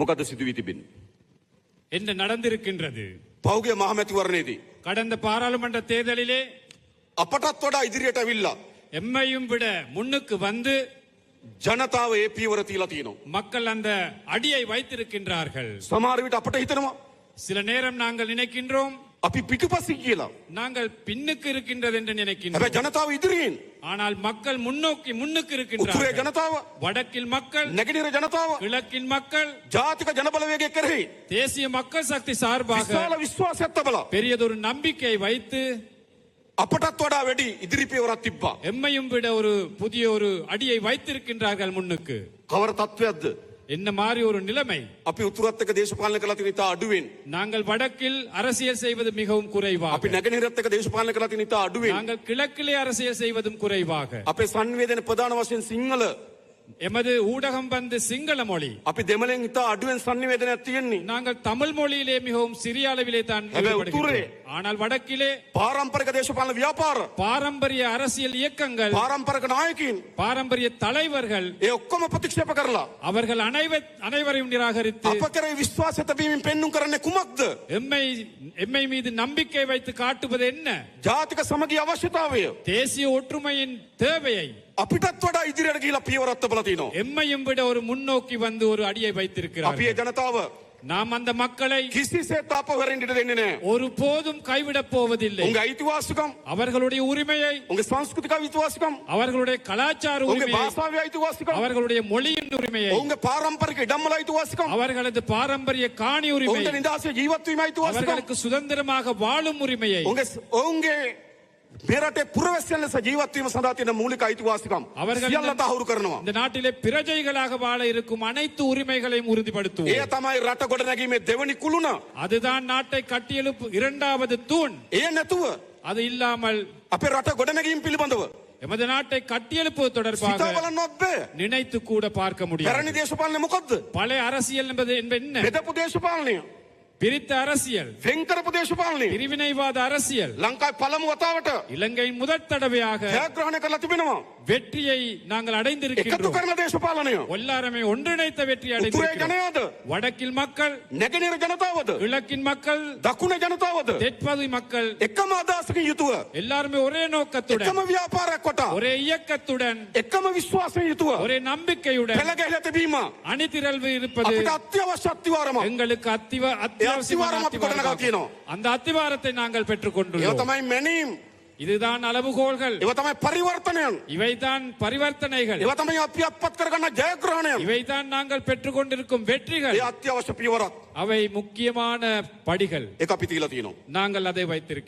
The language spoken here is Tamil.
මොකද සිදුවී තිබෙන්නේ. என்ன நடந்திருக்கின்றது පෞගේ මහමැතිවරණයේදී. கடந்த பாராளுமன்ற தேர்தலிலே අපටත් වඩා ඉදිරියට ඇවිල්ලා. எம்மையும் விட முன்னுக்கு வந்து ජනතාව ඒ පීවර තිීලා තියනවා. மக்கள் அந்த அடியை வைத்திருக்கின்றார்கள் සමාරවිට අපට හිතනවා. சில நேரம் நாங்கள் நினைக்கின்றோம் අපි පිටුපස්සි කියලා. நாங்கள் பின்னுக்கு இருக்கின்றது என்று හැබැ நினைக்கின்றோம் ජනතාව ඉදිරියෙන්. ஆனால் மக்கள் முன்னோக்கி முன்னுக்கு උතුරේ இருக்கின்றார்கள் ජනතාව வடக்கில் மக்கள் නැගෙනර ජනතාව கிழக்கில் மக்கள் ජාතික ජනබලවේගේ කරෙහි. தேசிய மக்கள் சக்தி சார்பாக විශාල විශ්වාසයක් තබලා. பெரியதொரு நம்பிக்கை வைத்து අපටත් වඩා වැඩි ඉදිරිපියවරත් තිබ්බා. எம்மையும் விட ஒரு புதிய ஒரு அடியை வைத்திருக்கின்றார்கள் முன்னுக்கு කවර තත්ත්වයක්ද. என்ன மாதிரி ஒரு நிலைமை අපි උතුරත්තක දේශපාලන කලා තිනිතා අඩුවෙන්. நாங்கள் வடக்கில் அரசியல் செய்வது மிகவும் குறைவாக අපි නැගෙනරත්තක දේශපාලන කලා තිනිතා අඩුවෙන්. நாங்கள் கிழக்கிலே அரசியல் செய்வதும் குறைவாக අපේ සංවේදන ප්‍රධාන වශයෙන් සිංහල எமது ஊடகம் வந்து சிங்கள மொழி අපි දෙමලෙන් ඉතා අඩුවෙන් සංනිවේදනයක් තියෙන්නේ. நாங்கள் தமிழ் மொழியிலே மிகவும் சிறிய அளவிலே தான் හැබැයි ஈடுபடுகின்றோம். උතුරේ ஆனால் வடக்கிலே පාරම්පරක දේශපාලන ව්‍යාපාර. பாரம்பரிய அரசியல் இயக்கங்கள் පාරම්පරක නායකින්. பாரம்பரிய தலைவர்கள் ඒ ඔක්කොම ප්‍රතික්ෂේප කරලා. அவர்கள் அனைவர் அனைவரையும் நிராகரித்து අප කරේ විශ්වාස තැබීමෙන් පෙන්නුම් කරන්නේ කුමක්ද. எம்மை எம்மை மீது நம்பிக்கை வைத்து காட்டுவது என்ன ජාතික සමගී අවශ්‍යතාවය. தேசிய ஒற்றுமையின் தேவையை අපිටත් වඩා ඉදිරියට ගිහිලා පියවරත්ත බලතිනවා. எம்மையும் விட ஒரு முன்னோக்கி வந்து ஒரு அடியை අපි வைத்திருக்கிறார் ඒ ජනතාව நாம் அந்த மக்களை කිසිසේත් අපවරෙන්ට දෙන්නේ නෑ. ஒரு போதும் கைவிடப் போவதில்லை උන්ගේ අයිතිවාසිකම් அவர்களுடைய உரிமையை උන්ගේ සංස්කෘතික විතුවාසිකම් அவர்களுடைய கலாச்சார උන්ගේ உரிமையை භාෂාව අයිතිවාසිකම් அவர்களுடைய மொழியின் உரிமையை ඔවුන්ගේ පාරම්පරික ඉඩම්මල අයිතිවාසිකම් அவர்களது பாரம்பரிய காணி ඔවුන්ට உரிமையை නිදහසේ ජීවත්වීම අයිතිවාසිකම් அவர்களுக்கு சுதந்திரமாக வாழும் உரிமையை ඔුන්ගේ ඔවුන්ගේ பிறட்டை புறவசியல்ல ஜீவத்தையும் சதாத்தின மூலிக ஐத்துவாசிகம் அவர்கள் அவரு இந்த நாட்டிலே பிரஜைகளாக வாழ இருக்கும் அனைத்து உரிமைகளையும் உறுதிப்படுத்தும் ஏ தமாய் ரட்ட கொடனகிமே தேவனி குழுனா அதுதான் நாட்டை கட்டியெழுப்பு இரண்டாவது தூண். ஏ நத்துவ. அது இல்லாமல் அப்பே ரட்ட கொடனகியும் பிலிபந்தவ. எமது நாட்டை கட்டியெழுப்புவது தொடர்பாக நினைத்து கூட பார்க்க முடியும் பழைய அரசியல் என்பது என்ன? බෙදපු දේශපාලනය. பிரித்த அரசியல் වෙන්කරපු දේශපාලනය. பிரிவினைவாத அரசியல் ලංකායි පළමු වතාවට இலங்கையின் முதற் தடவையாக ජයග්‍රහණය කරලා තිබෙනවා. வெற்றியை நாங்கள் එකතු அடைந்திருக்கின்றோம் කරන දේශපාලනය. எல்லாருமே ஒன்றிணைத்த வெற்றி උතුරේ அடைந்திருக்கிறோம் ජනයාද. வடக்கில் மக்கள் නැගෙනර ජනතාවද. கிழக்கின் மக்கள் දකුණ ජනතාවද. தெற்பகுதி மக்கள் එකම අදහසකින් යුතුව. எல்லாருமே ஒரே நோக்கத்துடன் එකම ව්‍යාපාරයක් කොට. ஒரே இயக்கத்துடன் එකම විශ්වාසයෙන් යුතුව. ஒரே நம்பிக்கையுடன் පෙළගැහිල තිබීම. அணிதிரள்வு இருப்பது අපිට අත්‍යවශ්‍ය අත්තිවාරම. எங்களுக்கு அத்திவ அத்தியாவசியமான ಅತ್ತಿವಾರ ಕೊಡನಗವತೀನೋ அந்த அத்திவாரத்தை நாங்கள் பெற்றுக்கொண்டுள்ளோம் ಇವತ್ತಮೈ ಮೆನೀಮ್ இதுதான் அளவுகோல்கள் ಇವತ್ತಮೈ ಪರಿವರ್ತನೆಯನ್ இவைதான் பரிவர்த்தனைகள் ಇವತ್ತಮೈ ಅಪ್ಪಿ ಅಪ್ಪತ್ತರ ಗಣ್ಣ ಜಯಗ್ರಹಣೆಯನ್ இவைதான் ನಾங்கள் பெற்றுக்கொண்டிருக்கும் வெற்றிகள் ಈ ಅತ್ಯವಶ್ಯ ಪಿವರ ಅவை ಮುಖ್ಯமான ಪಡಿಗಳು ಏಕ ಪಿತಿಲತೀನೋ ನಾಂಗಲ್ ಅದೇ ವೈತಿರ್ಕ